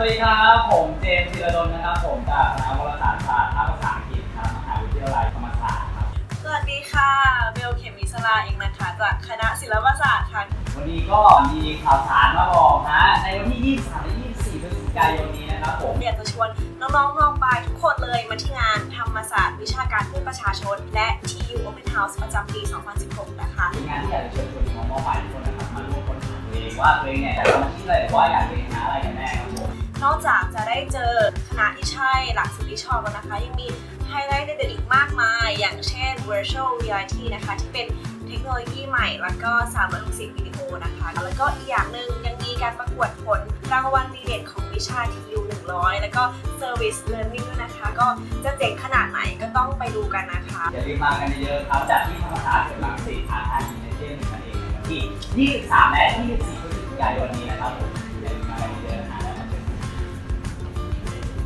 วัสดีครับ ผมเจมส์ธีรดลนะครับ ผมจากคณะวารสารศาสตร์ภาคภาษาอังกฤษครับมหาวิทยาลัยธรรมศาสตร์ครับ สวัสดีค่ะเบลเขมิสลาเองนะคะจากคณะศิลปศาสตร์ค่ะ วันนี้ก็มีข่าวสารมาบอกนะในวันที่ 23 และ 24พฤศจิกายนนี้นะครับผม อยากจะชวนน้องๆมองปลายทุกคนเลยมาที่งานธรรมศาสตร์วิชาการเพื่อประชาชน และ TU Open House ประจำปี 2016 นะคะเป็นงานที่อยากจะเชิญชวนน้องมอปลายทุกคนนะครับมาร่วมค้นหาตัวเองว่าตัวเองเนี่ยอยากทำอาชีพอะไรหรือว่าอยากเรียนคณะอะไรกันแนอกจากจะได้เจอคณะที่ใช่หลักสูตรที่ชอบแล้วนะคะ ยังมีไฮไลท์เด็ดๆอีกมากมาย อย่างเช่น virtual reality นะคะ ที่เป็นเทคโนโลยีใหม่ แล้วก็ 360 วิดีโอนะคะ แล้วก็อีกอย่างหนึ่งยังมีการประกวดผลรางวัลดีเด่นของวิชา TU 100 แล้วก็ Service Learning ด้วยนะคะ ก็จะเจ๋งขนาดไหนก็ต้องไปดูกันนะคะอย่าลืมมากันเยอะๆครับจากที่ธรรมศาสตร์เกิดลังสิตอาคารยินเนเจอร์หนึ่งนั่นเองที่ 23 และ 24พฤศ